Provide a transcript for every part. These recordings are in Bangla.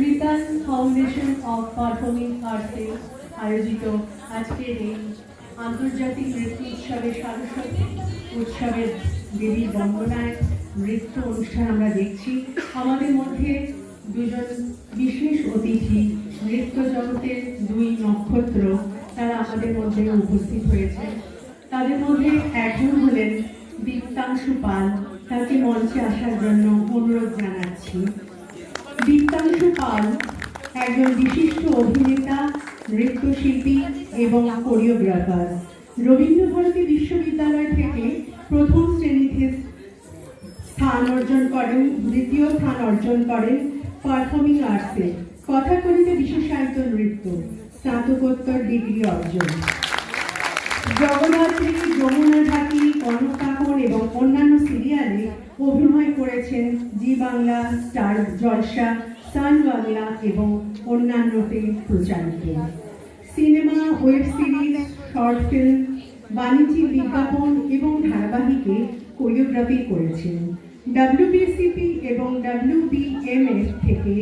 রিটার্ন ফাউন্ডেশন অফ পারফর্মিং আর্টসে আয়োজিত আজকের এই আন্তর্জাতিক নৃত্য উৎসবের সারস্বত উৎসবের দেবী বন্দনায় নৃত্য অনুষ্ঠান আমরা দেখছি। আমাদের মধ্যে দুজন বিশেষ অতিথি, নৃত্য জগতের দুই নক্ষত্র, তারা আমাদের মধ্যে উপস্থিত হয়েছে। তাদের মধ্যে একজন হলেন দীপ্তাংশু পাল। তাকে মঞ্চে আসার জন্য অনুরোধ জানাচ্ছি। দীপ্তাংশু পাল একজন বিশিষ্ট অভিনেতা, নৃত্যশিল্পী এবং কোরিওগ্রাফার। রবীন্দ্রভারতী বিশ্ববিদ্যালয় থেকে প্রথম শ্রেণীতে স্থান অর্জন করেন, দ্বিতীয় স্থান অর্জন করেন পারফর্মিং আর্টসে। কথাকলিতে বিশেষায়িত নৃত্য, স্নাতকোত্তর ডিগ্রি অর্জন। জগদ্ধাত্রী যমুনা ঢাকি কনকাকন এবং অন্যান্য সিরিয়ালে অভিনয় করেছেন Zee Bangla, star Jalsha, Sun Bangla এবং অন্যান্যতে প্রচারিত। Cinema, web series, short film, বাণিজ্যিক বিজ্ঞাপন এবং ধারাবাহিকে কোরিওগ্রাফি করেছেন। ডাব্লিউবিসিপি এবং ডাব্লিউবিএমএফ থেকে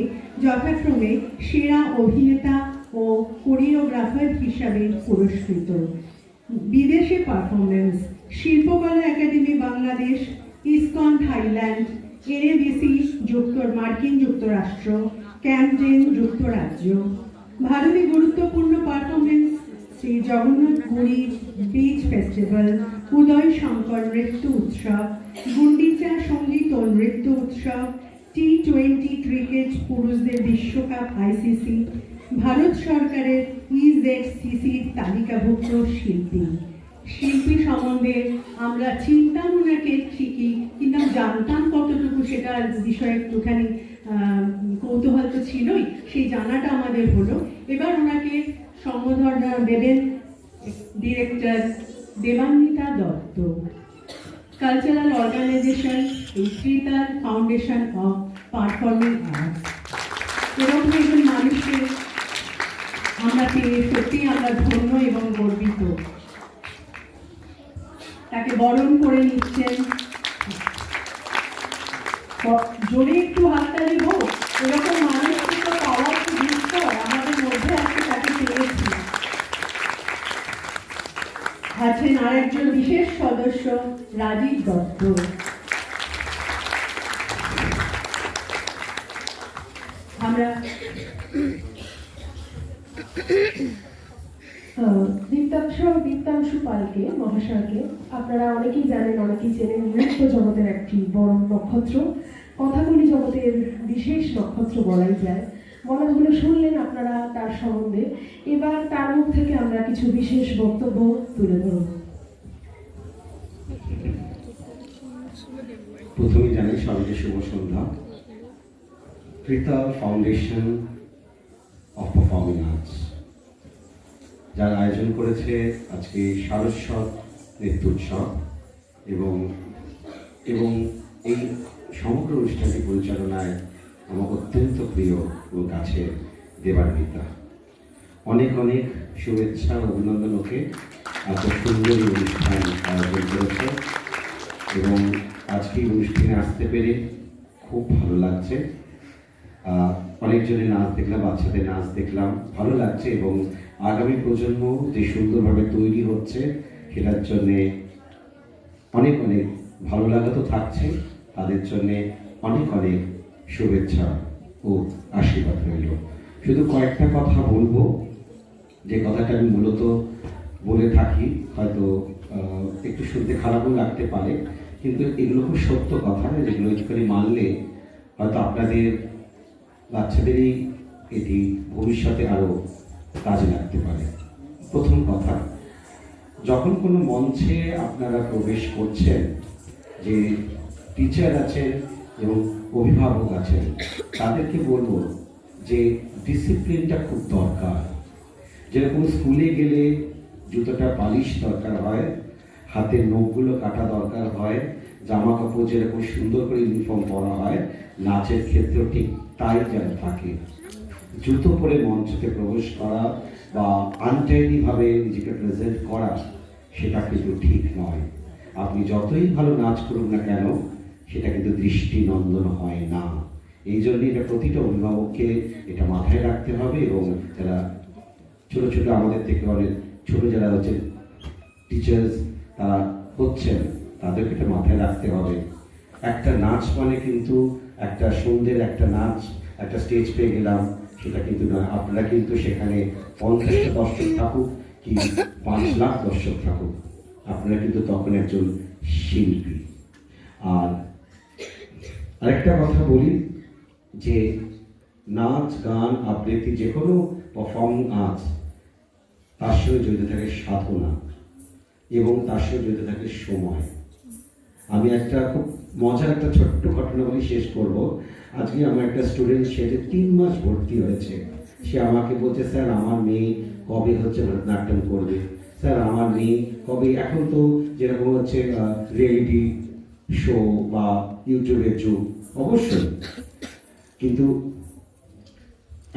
যথাক্রমে সেরা অভিনেতা ও কোরিওগ্রাফার হিসাবে পুরস্কৃত। বিদেশে performance Shilpakala academy Bangladesh, ISKCON, Thailand NABC যুক্তর মার্কিন যুক্তরাষ্ট্র ক্যামডেন যুক্তরাজ্য। ভারতে গুরুত্বপূর্ণ performance Shri Jagannath Puri beach festival Uday Shankar নৃত্য উৎসব, গুন্ডিচা সংগীত ও নৃত্য উৎসব টি টোয়েন্টি ক্রিকেট পুরুষদের বিশ্বকাপ আইসিসি ভারত সরকারের ইজেডসিসির তালিকাভুক্ত শিল্পী। শিল্পী সম্বন্ধে আমরা চিন্তাম ওনাকে ঠিকই, কিন্তু জানতাম কতটুকু সেটা বিষয়ে একটুখানি কৌতূহল তো ছিলই, সেই জানাটা আমাদের হলো। এবার ওনাকে সম্বোধনা দেবেন director Debanwita Dutta. Cultural organisation Tritaal foundation of performing arts মানুষকে পেয়ে সত্যি আমরা ধন্য এবং গর্বিত। তাকে বরণ করে নিচ্ছেন। জোরে একটু হাততালি হোক, এরকম দুষ্কর। আমাদের মধ্যে আজকে তাকে পেয়েছি। আছেন আর একজন বিশেষ সদস্য, রাজীব দত্ত আমরা দীপ্তাংশ দীপ্তাংশু পালকে, মহাশয়কে, আপনারা অনেকেই জানেন, অনেকেই চেনেন নৃত্য জগতের একটি বড় নক্ষত্র। কথাগুলি জগতের বিশেষ নক্ষত্র বলাই যায়। গলাগুলো শুনলেন আপনারা তার সম্বন্ধে। এবার তার মুখ থেকে আমরা কিছু বিশেষ বক্তব্য তুলে ধরব। প্রথমে জানাই, সবাইকে শুভ সন্ধ্যা। কৃতা ফাউন্ডেশন অফ পারফর্মিং আর্টস যার আয়োজন করেছে আজকে সারস্বত নৃত্য উৎসব এবং এবং এই সমগ্র অনুষ্ঠানটি পরিচালনায় আমার অত্যন্ত প্রিয় ও কাছের দেবান্বিতা অনেক অনেক শুভেচ্ছা অভিনন্দন ওকে। এত সুন্দর অনুষ্ঠান আয়োজন করেছে এবং আজকে অনুষ্ঠানে আসতে পেরে খুব ভালো লাগছে। অনেকজনের নাচ দেখলাম, বাচ্চাদের নাচ দেখলাম, ভালো লাগছে এবং আগামী প্রজন্ম যে সুন্দরভাবে তৈরি হচ্ছে, সেটার জন্যে অনেক অনেক ভালো লাগা তো থাকছে। তাদের জন্যে অনেক অনেক শুভেচ্ছা ও আশীর্বাদ রইল। শুধু কয়েকটা কথা বলব। যে কথাটা আমি মূলত বলে থাকি, হয়তো একটু শুনতে খারাপও লাগতে পারে, কিন্তু এগুলো খুব সত্য কথা যেগুলো একটুখানি মানলে হয়তো আপনাদের, বাচ্চাদেরই এটি ভবিষ্যতে আরও কাজে লাগতে পারে। প্রথম কথা, যখন কোনো মঞ্চে আপনারা প্রবেশ করছেন, যে টিচার আছেন এবং অভিভাবক আছেন, তাদেরকে বলব যে ডিসিপ্লিনটা খুব দরকার। যেরকম স্কুলে গেলে জুতোটা পালিশ দরকার হয়, হাতের নখগুলো কাটা দরকার হয় জামা কাপড় যেরকম সুন্দর করে ইউনিফর্ম পরা হয়, নাচের ক্ষেত্রেও ঠিক তাই যেন থাকে। জুতো করে মঞ্চতে প্রবেশ করা বা আনটাইডিভাবে নিজেকে প্রেজেন্ট করা, সেটা কিন্তু ঠিক নয়। আপনি যতই ভালো নাচ করুন না কেন, সেটা কিন্তু দৃষ্টিনন্দন হয় না। এই জন্য এটা প্রতিটা অভিভাবককে এটা মাথায় রাখতে হবে এবং যারা ছোট ছোট, আমাদের থেকে অনেক ছোট যারা হচ্ছে টিচার্স তারা হচ্ছেন, তাদেরকে এটা মাথায় রাখতে হবে। একটা নাচ মানে কিন্তু একটা সন্ধ্যের একটা নাচ, একটা স্টেজ পেয়ে গেলাম সেটা কিন্তু নয়, আপনারা কিন্তু সেখানে পঞ্চাশটা দর্শক থাকুক কি পাঁচ লাখ দর্শক থাকুক, আপনারা কিন্তু তখন একজন শিল্পী। আর আরেকটা কথা বলি যে নাচ, গান, আবৃত্তি, যে কোনো পারফর্মিং আর্টস তার সঙ্গে জড়িত থাকে সাধনা এবং তার সঙ্গে জড়িত থাকে সময়। আমি একটা খুব মজার একটা ছোট্ট ঘটনা বলে, শেষ করব। আজকে আমার একটা স্টুডেন্ট সে তিন মাস ভর্তি হয়েছে, সে আমাকে বলছে, স্যার, আমার মেয়ে কবে হচ্ছে ভরতনাট্যম করবে? স্যার, আমার মেয়ে কবে? এখন তো যেরকম হচ্ছে রিয়েলিটি শো বা ইউটিউবের যুগ, অবশ্যই। কিন্তু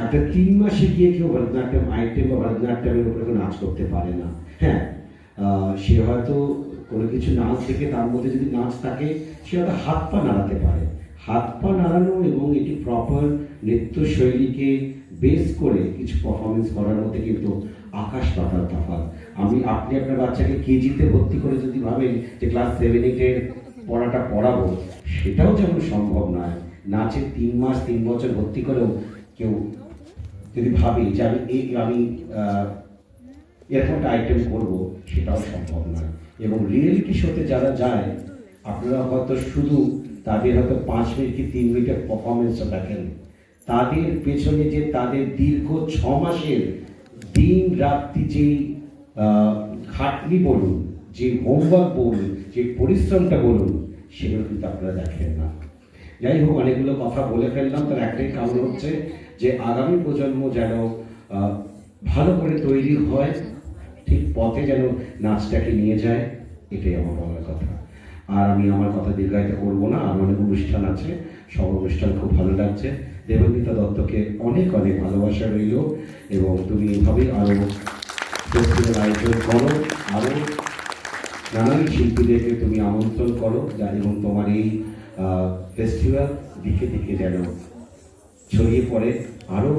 একটা তিন মাসে গিয়ে কেউ ভরতনাট্যম আইটেম বা ভরতনাট্যমের উপরে নাচ করতে পারে না। হ্যাঁ সে হয়তো কোনো কিছু নাচ দেখে তার মধ্যে যদি নাচ থাকে, সে হয়তো হাত পা নাড়াতে পারে। হাত পা নাড়ানো এবং এটি প্রপার নৃত্যশৈলীকে বেস করে কিছু পারফরমেন্স করার মধ্যে কিন্তু আকাশ পাতাল তফাৎ। আমি আপনি আপনার বাচ্চাকে কেজিতে ভর্তি করে যদি ভাবেন যে ক্লাস সেভেন এইটের পড়াটা পড়াবো সেটাও যেমন সম্ভব নয়। নাচে তিন মাস তিন বছর ভর্তি করেও কেউ যদি ভাবি যে আমি এই আমি আহ, এরকম একটা আইটেম করব সেটাও সম্ভব নয়। এবং রিয়েলিটি শোতে যারা যায় আপনারা হয়তো শুধু তাদের হয়তো পাঁচ মিনিট কি তিন মিনিটের পারফরমেন্সও দেখেন। তাদের পেছনে যে তাদের দীর্ঘ ছ মাসের দিন রাত্রি আহ, খাটনি বলুন যে হোমওয়ার্ক বলুন যে পরিশ্রমটা বলুন সেগুলো কিন্তু আপনারা দেখেন না। যাই হোক অনেকগুলো কথা বলে ফেললাম তার একটাই কারণ হচ্ছে যে আগামী প্রজন্ম যেন ভালো করে তৈরি হয় ঠিক পথে যেন নাচটাকে নিয়ে যায় এটাই আমার বলার কথা। আর আমি আমার কথা দীর্ঘায়িত করব না। আর অনেক অনুষ্ঠান আছে, সব অনুষ্ঠান খুব ভালো লাগছে। দেবগীতা দত্তকে অনেক অনেক ভালোবাসা রইল এবং তুমি এভাবেই আরও ফেস্টিভ্যাল আয়োজন করো আরও নানান শিল্পীদেরকে তুমি আমন্ত্রণ করো, যা এবং তোমার এই ফেস্টিভ্যাল দিকে দিকে যেন ছড়িয়ে পড়ে আরও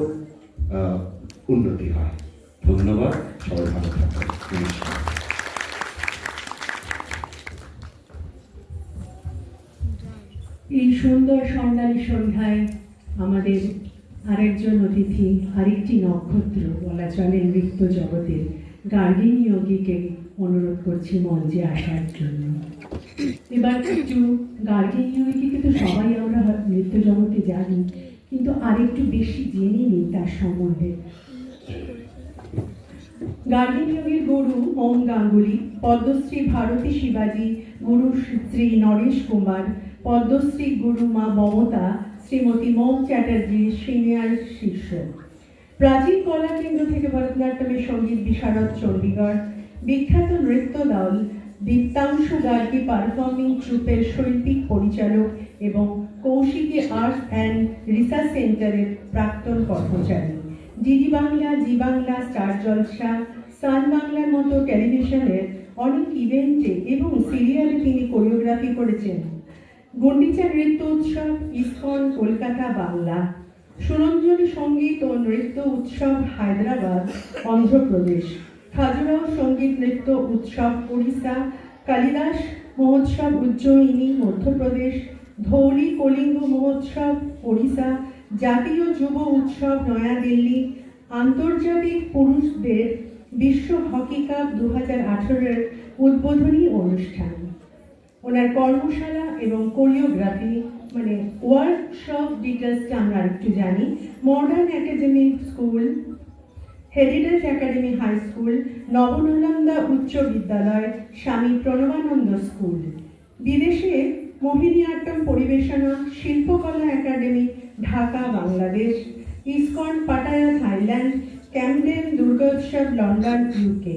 উন্নতি হয়। ধন্যবাদ, সবাই ভালো থাকবেন নমস্কার। এই সুন্দর স্বর্ণালী সন্ধ্যায় আমাদের আরেকজন অতিথি, আরেকটি নক্ষত্র বলা চলে নৃত্য জগতের গার্গিনী যোগীকে অনুরোধ করছি মঞ্চে আসার জন্য। এবার একটু গার্গিনী যোগীকে তো সবাই আমরা নৃত্য জগতে জানি, কিন্তু আরেকটু বেশি জেনে নিই তার সম্বন্ধে। গার্গিনী গুরু ওম গাঙ্গুলি, পদ্মশ্রী ভারতী শিবাজি, গুরু শ্রী নরেশ কুমার পদ্মশ্রী গুরু মা মমতা, শ্রীমতী মোম চ্যাটার্জি, সিনিয়র শিষ্য। প্রাচীন কলা কেন্দ্র থেকে ভরতনাট্যমের সংগীত বিশারদ চণ্ডীগড়, বিখ্যাত নৃত্য দল, দীপ্তাংশু গার্গী পারফর্মিং ট্রুপের শৈল্পিক পরিচালক এবং কৌশিকী আর্ট অ্যান্ড রিসার্চ সেন্টারের প্রাক্তন কর্মচারী। DD Bangla, Zee Bangla, Star Jalsha, Sun বাংলার মতো টেলিভিশনের অনেক ইভেন্টে এবং সিরিয়ালে তিনি কোরিওগ্রাফি করেছেন। গন্ডিচা নৃত্য উৎসব, ইস্কন, কলকাতা, বাংলা। সুরঞ্জনী সংগীত ও নৃত্য উৎসব, হায়দ্রাবাদ, অন্ধ্রপ্রদেশ। খাজুরাও সংগীত নৃত্য উৎসব, উড়িষ্যা, কালিদাস মহোৎসব, উজ্জয়িনী, মধ্যপ্রদেশ। ধৌলি কলিঙ্গ মহোৎসব, ওড়িশা। জাতীয় যুব উৎসব, নয়াদিল্লি। আন্তর্জাতিক পুরুষদের বিশ্ব হকি কাপ দু হাজার আঠেরোর উদ্বোধনী অনুষ্ঠান। ওনার কর্মশালা এবং কোরিওগ্রাফি মানে ওয়ার্কশপ ডিটেলসটা আমরা একটু জানি। Modern academy school heritage academy high school Nabananda উচ্চ বিদ্যালয়, স্বামী প্রণবানন্দ স্কুল। বিদেশে মোহিনীআট্টম পরিবেশনা, Shilpakala academy, Dhaka, Bangladesh, ISKCON, Pattaya, Thailand Camden Durgotsav, London UK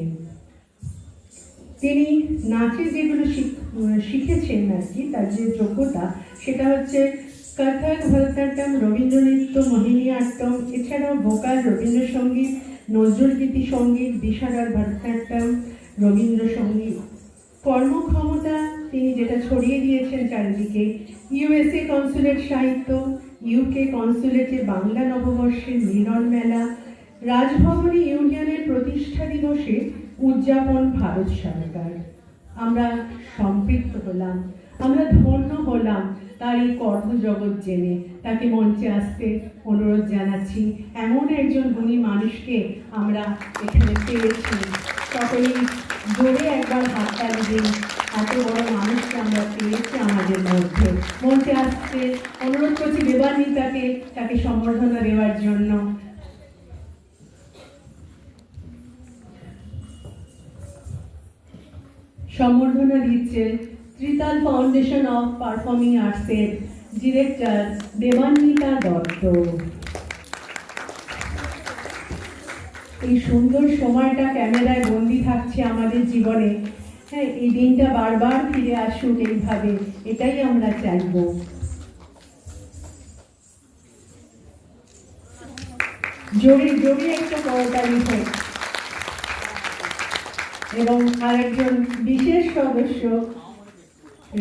তিনি নাচে যেগুলো শিখ- শিখেছেন আর কি, তার যে যোগ্যতা, সেটা হচ্ছে কথক ভরতনাট্যম রবীন্দ্রনৃত্য, মোহিনী মোহিনীআট্টম এছাড়াও ভোকাল, রবীন্দ্রসঙ্গীত নজরুলগীতি সংগীত বিশারদ ভরতনাট্যম, রবীন্দ্রসঙ্গীত। কর্মক্ষমতা তিনি যেটা ছড়িয়ে দিয়েছেন চারিদিকে ইউএসএ কনসুলেট সাহিত্য ইউকে কনসুলেটে বাংলা নববর্ষের মিলন মেলা, রাজভবনে ইউনিয়নের প্রতিষ্ঠা দিবসে উদযাপন ভারত সরকার। আমরা সম্পৃক্ত হলাম, আমরা ধন্য হলাম তার এই কর্মজগৎ জেনে। তাকে মঞ্চে আসতে অনুরোধ জানাচ্ছি, এমন একজন গুণী মানুষকে আমরা এখানে পেয়েছি। সকলেই জোরে একবার হাততালি দিন এত বড় মানুষকে আমরা পেয়েছি আমাদের মধ্যে। মঞ্চে আসতে অনুরোধ করছি, দেবান্বিতাকে, তাকে সম্বর্ধনা দেওয়ার জন্য। সম্বর্ধনা দিচ্ছে ত্রিতাল ফাউন্ডেশন অফ পারফর্মিং আর্টসের ডিরেক্টর দেবান্বিতা দত্ত। এই সুন্দর সময়টা ক্যামেরায় বন্দি থাকছে আমাদের জীবনে। হ্যাঁ এই দিনটা বারবার ফিরে আসুক এইভাবে, এটাই আমরা চাইব। জোরে জোরে একটা করতালি হোক এবং আরেকজন বিশেষ সদস্য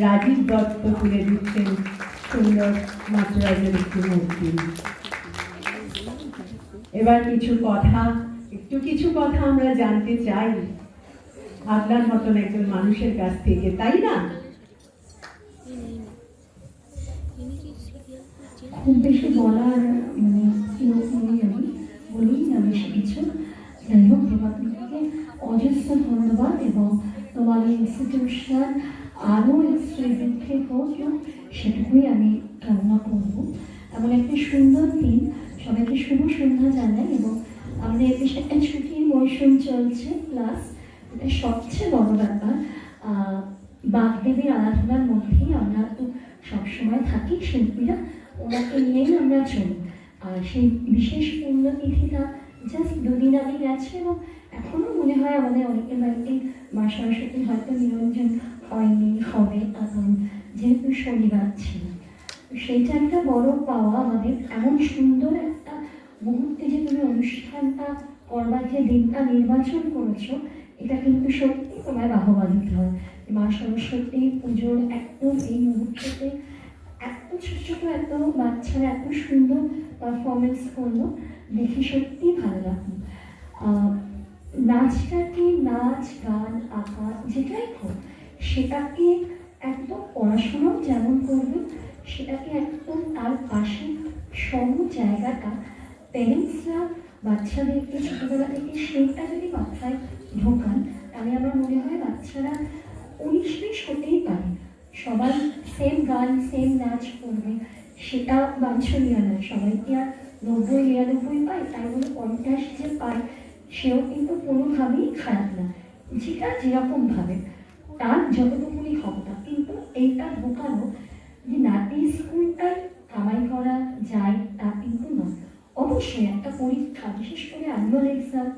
রাজীব দত্ত তুলে দিচ্ছেন সুন্দর নাচরাজের একটি মূর্তি। এবার কিছু কথা, একটু কিছু কথা আমরা জানতে চাই। আপনার মতন একজন মানুষের কাছ থেকে, তাই না? খুব বেশি বলার মানে বলি না বেশি কিছু অজস্র ধন্যবাদ এবং তোমাদের ইনস্টিটিউশন আরও শ্রীবৃদ্ধি হোক সেটুকুই আমি কামনা করব। এমন একটি সুন্দর দিন। সবাইকে শুভ সন্ধ্যা জানাই এবং আমাদের বেশ একটা ছুটির মৌসুম চলছে প্লাস এটা সবচেয়ে বড় ব্যাপার বাগদেবীর আরাধনার মধ্যেই আমরা তো সবসময় থাকি, শিল্পীরা ওনাকে নিয়েই আমরা চলি। আর সেই বিশেষ পুণ্যতিথিটা জাস্ট দুদিন আগে গেছে এবং এখনও মনে হয় আমাদের অনেকের বাড়িতে মা সরস্বতী হয়তো নিরঞ্জন হয়নি, হবে যেহেতু শনিবার ছিল। সেইটা একটা বড় পাওয়া আমাদের। এমন সুন্দর একটা মুহূর্তে যে তুমি অনুষ্ঠানটা করবার যে দিনটা নির্বাচন করেছ, এটা কিন্তু সত্যি তোমায় বাহবা দিতে হয়। মা সরস্বতী পুজোর একদম এই মুহূর্তে এত ছোট ছোট, এত বাচ্চারা এত সুন্দর পারফরমেন্স করল, দেখে সত্যি ভালো লাগল। নাচটাকে নাচ, গান, আঁকা যেটাই হোক, সেটাকে একদম পড়াশোনাও যেমন করবে, সেটাকে একদম তার পাশে সম জায়গাটা প্যারেন্টসরা বাচ্চাদেরকে ছোটোবেলা থেকে সেইটা যদি মাথায় ঢোকান, তাহলে আমার মনে হয় বাচ্চারা উনিশ বিশ হতেই পারে। সবাই সেম গান সেম নাচ করবে, সেটা বাঞ্ছনীয় নয়। সবাই কি আর নব্বই, নিরানব্বই পায়, তার মধ্যে পঞ্চাশ যে পায় সেও কিন্তু কোনোভাবেই খারাপ না। যেটা যেরকমভাবে তার যতটুকুনি ক্ষমতা, কিন্তু এইটা ঢোকানো যে নাতি স্কুলটাই কামাই করা যায় তা কিন্তু নয়। অবশ্যই একটা পরীক্ষা, বিশেষ করে অ্যানুয়াল এক্সাম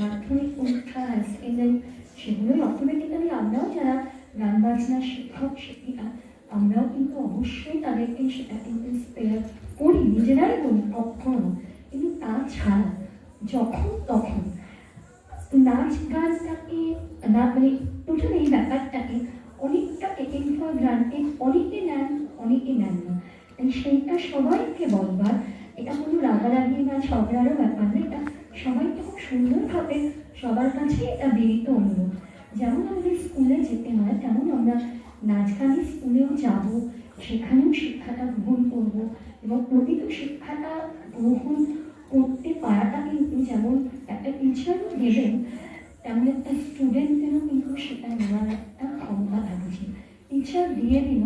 মাধ্যমিক পরীক্ষা হাই সেকেন্ডারি সেগুলোই অটোমেটিক্যালি আমরাও যারা গান বাজনার শিক্ষক, শিক্ষিকা, আমরাও কিন্তু অবশ্যই তাদেরকে সেটা কিন্তু করি, নিজেরাই করি কখনো কিন্তু তাছাড়া যখন তখন নাচ গানটাকে না মানে টোটাল এই ব্যাপারটাকে অনেকটা টেকেন ফর গ্রান্টেড অনেকে নেন অনেকে নেন না সেইটা সবাইকে বলবার এটা কোনো রাগারাগি বা ঝগড়ারও ব্যাপার না এটা সবাইকে খুব সুন্দরভাবে সবার কাছে এটা বিনীত অনুরোধ যেমন আমাদের স্কুলে যেতে হয় তেমন আমরা নাচ গানের স্কুলেও যাব সেখানেও শিক্ষাটা গ্রহণ করব এবং প্রকৃত শিক্ষাটা গ্রহণ করতে পারাটা কিন্তু যেমন টিচারও দেবেন তেমন একটা স্টুডেন্টেরও কিন্তু সেটা নেওয়ার একটা ক্ষমতা থাকছে। টিচার দিয়ে দিল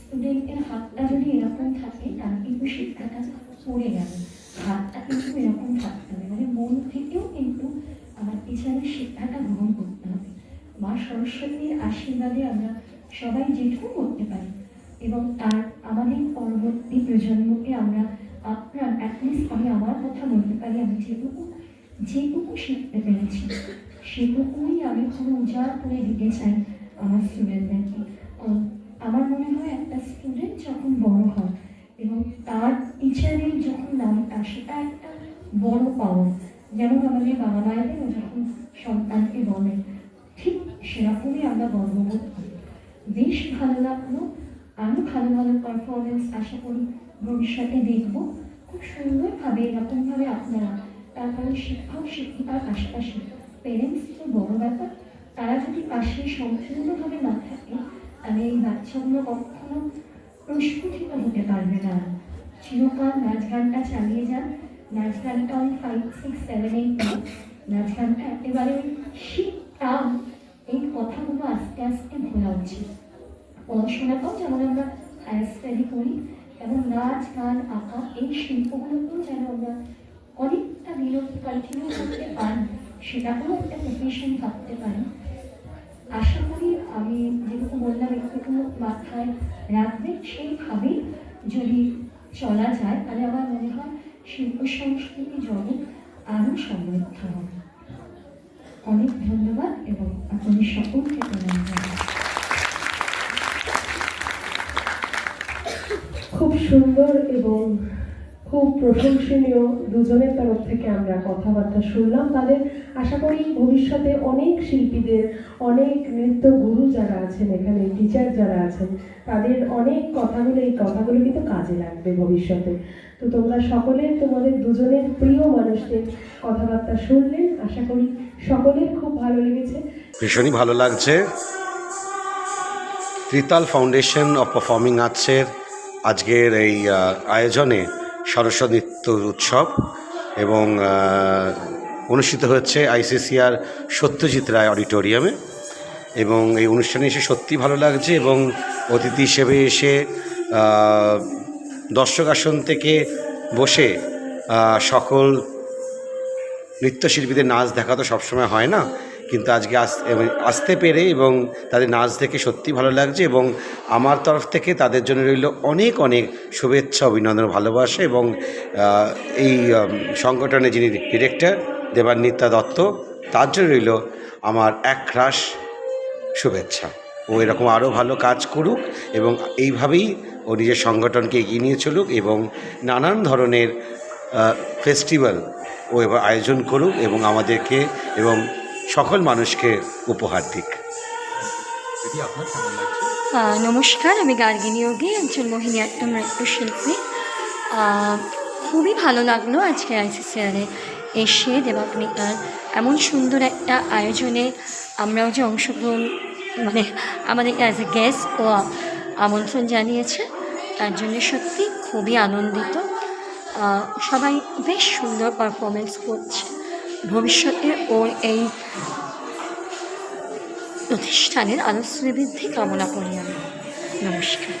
স্টুডেন্টের হাতটা যদি এরকম থাকে তার কিন্তু শিক্ষাটা পড়ে যাবে। হাতটা কিন্তু এরকম থাকতে হবে। মানে মন থেকেও কিন্তু আমার টিচারের শিক্ষাটা গ্রহণ করতে হবে। মা সরস্বতীর আশীর্বাদে আমরা সবাই যেটুকু করতে পারি এবং তার আমাদের পরবর্তী প্রজন্মকে আমরা আপনার অ্যাটলিস্ট আমি আমার কথা বলতে পারি, আমি যেটুকু যেটুকু শিখতে পেরেছি সেটুকুই আমি পুরো উজাড় করে দিতে চাই আমার স্টুডেন্টদেরকে আমার মনে হয় একটা স্টুডেন্ট যখন বড় হয় এবং তার টিচারের যখন নামটা সেটা একটা বড় পাওয়া যেমন আমাদের বাবা মায়েদেরও যখন সন্তানকে বলে, ঠিক সেরকমই আমরা গর্ববোধ করি। বেশ ভালো লাগল। আমি ভালো ভালো পারফরমেন্স আশা করি ভবিষ্যতে দেখব। খুব সুন্দরভাবে, এরকমভাবে আপনারা তারপরে শিক্ষক শিক্ষিকার পাশাপাশি পেরেন্টস তো বড় ব্যাপার তারা যদি পাশে সম্পূর্ণভাবে না থাকে তাহলে এই বাচ্চাগুলো কখনো প্রস্ফুটিত হতে পারবে না চিরকাল নাচ গানটা চালিয়ে যান নাচ গানটা ওই ফাইভ সিক্স সেভেন এইট নাচ গানটা একেবারে টান এই কথাগুলো আস্তে আস্তে ভোলা উচিত পড়াশোনাটাও যেমন আমরা হায়ার স্টাডি করি এবং নাচ গান আঁকা এই শিল্পগুলোকেও যেন আমরা অনেকটা বিরতি কন্টিনিউ করতে পারি সেটাকেও একটা প্রফেশন থাকতে পারে আশা করি আমি যেটুকু বললাম একটু মাথায় রাখবেন সেইভাবেই যদি চলা যায়, তাহলে আমার মনে হয় শিল্প সংস্কৃতি জগৎ আরও সমৃদ্ধ হবে। অনেক ধন্যবাদ এবং আপনাদের সকলকে প্রণাম। খুব সুন্দর এবং খুব প্রশংসনীয় দুজনের তরফ থেকে আমরা কথাবার্তা শুনলাম। তাদের আশা করি ভবিষ্যতে অনেক শিল্পীদের, অনেক নৃত্য গুরু যারা আছেন, এখানে টিচার যারা আছেন, তাদের অনেক কথাগুলো, এই কথাগুলো কিন্তু কাজে লাগবে ভবিষ্যতে। তো তোমরা সকলে, তোমাদের দুজনের প্রিয় মানুষদের কথাবার্তা শুনলে, আশা করি সকলের খুব ভালো লেগেছে। ভীষণই ভালো লাগছে। ত্রিতাল ফাউন্ডেশন অফ পারফর্মিং আর্টসের আজকের এই আয়োজনে সরস্বতী নৃত্য উৎসব এবং অনুষ্ঠিত হচ্ছে আইসিসিআর সত্যজিৎ রায় অডিটোরিয়ামে। এবং এই অনুষ্ঠানে এসে সত্যি ভালো লাগছে এবং অতিথি হিসেবে এসে দর্শক আসন থেকে বসে সকল নৃত্যশিল্পীদের নাচ দেখা তো সবসময় হয় না। কিন্তু আজকে আস- আসতে পেরে এবং তাদের নাচ দেখে সত্যি ভালো লাগছে এবং আমার তরফ থেকে তাদের জন্য রইল অনেক অনেক শুভেচ্ছা অভিনন্দন ভালোবাসা এবং এই আম, সংগঠনের যিনি ডিরেক্টর দেবান্বিতা দত্ত তার জন্য রইল আমার এক একরাশ শুভেচ্ছা। ও এরকম আরও ভালো কাজ করুক এবং এইভাবেই ও নিজের সংগঠনকে এগিয়ে নিয়ে চলুক এবং নানান ধরনের ফেস্টিভ্যাল ও এবার আয়োজন করুক এবং আমাদেরকে এবং সকল মানুষকে উপহার দিক। নমস্কার আমি গার্গিনী যোগী একজন মোহিনীয়াট্টম নৃত্যশিল্পী আহ, খুবই ভালো লাগল আজকে আইসিসিআরে এসে দেবাগ্নিকার এমন সুন্দর একটা আয়োজনে আমরাও যে অংশগ্রহণ মানে আমাদেরকে অ্যাজ এ গেস্ট ও আমন্ত্রণ জানিয়েছে। তার জন্য সত্যি খুবই আনন্দিত। সবাই বেশ সুন্দর পারফরমেন্স করছে। ভবিষ্যতে ওর এই প্রতিষ্ঠানের আরও কামনা করি আমি। নমস্কার।